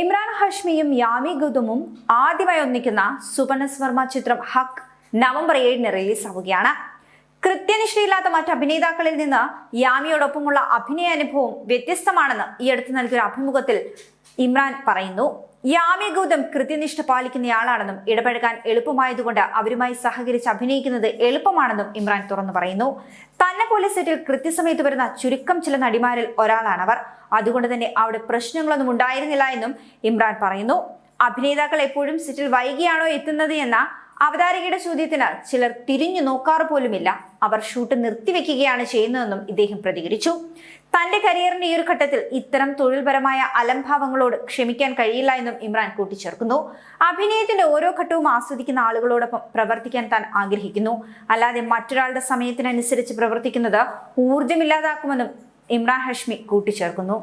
ഇമ്രാൻ ഹഷ്മിയും യാമി ഗുദുമും ആദ്യമായി ഒന്നിക്കുന്ന സുപർണസ്വർമ്മ ചിത്രം ഹക്ക് നവംബർ ഏഴിന് റിലീസാവുകയാണ്. കൃത്യനിഷ്ഠയില്ലാത്ത മറ്റ് അഭിനേതാക്കളിൽ നിന്ന് യാമിയോടൊപ്പമുള്ള അഭിനയ അനുഭവം വ്യത്യസ്തമാണെന്ന് ഈ അടുത്ത് നൽകിയ അഭിമുഖത്തിൽ ഇമ്രാൻ പറയുന്നു. യാമി കൃത്യനിഷ്ഠ പാലിക്കുന്നയാളാണെന്നും ഇടപഴകാൻ എളുപ്പമായതുകൊണ്ട് അവരുമായി സഹകരിച്ച് അഭിനയിക്കുന്നത് എളുപ്പമാണെന്നും ഇമ്രാൻ തുറന്നു പറയുന്നു. തന്നെ പോലെ സെറ്റിൽ കൃത്യസമയത്ത് വരുന്ന ചുരുക്കം ചില നടിമാരിൽ ഒരാളാണവർ. അതുകൊണ്ട് തന്നെ അവിടെ പ്രശ്നങ്ങളൊന്നും ഉണ്ടായിരുന്നില്ല എന്നും ഇമ്രാൻ പറയുന്നു. അഭിനേതാക്കൾ എപ്പോഴും സെറ്റിൽ വൈകിയാണോ എത്തുന്നത് എന്ന അവതാരകയുടെ ചോദ്യത്തിന് ചിലർ തിരിഞ്ഞു നോക്കാറ് പോലുമില്ല. അവർ ഷൂട്ട് നിർത്തിവെക്കുകയാണ് ചെയ്യുന്നതെന്നും ഇദ്ദേഹം പ്രതികരിച്ചു. തന്റെ കരിയറിന്റെ ഈ ഒരു ഘട്ടത്തിൽ ഇത്തരം തൊഴിൽപരമായ അലംഭാവങ്ങളോട് ക്ഷമിക്കാൻ കഴിയില്ല എന്നും ഇമ്രാൻ കൂട്ടിച്ചേർക്കുന്നു. അഭിനയത്തിന്റെ ഓരോ ഘട്ടവും ആസ്വദിക്കുന്ന ആളുകളോടൊപ്പം പ്രവർത്തിക്കാൻ താൻ ആഗ്രഹിക്കുന്നു. അല്ലാതെ മറ്റൊരാളുടെ സമയത്തിനനുസരിച്ച് പ്രവർത്തിക്കുന്നത് ഊർജമില്ലാതാക്കുമെന്നും ഇമ്രാൻ ഹഷ്മി കൂട്ടിച്ചേർക്കുന്നു.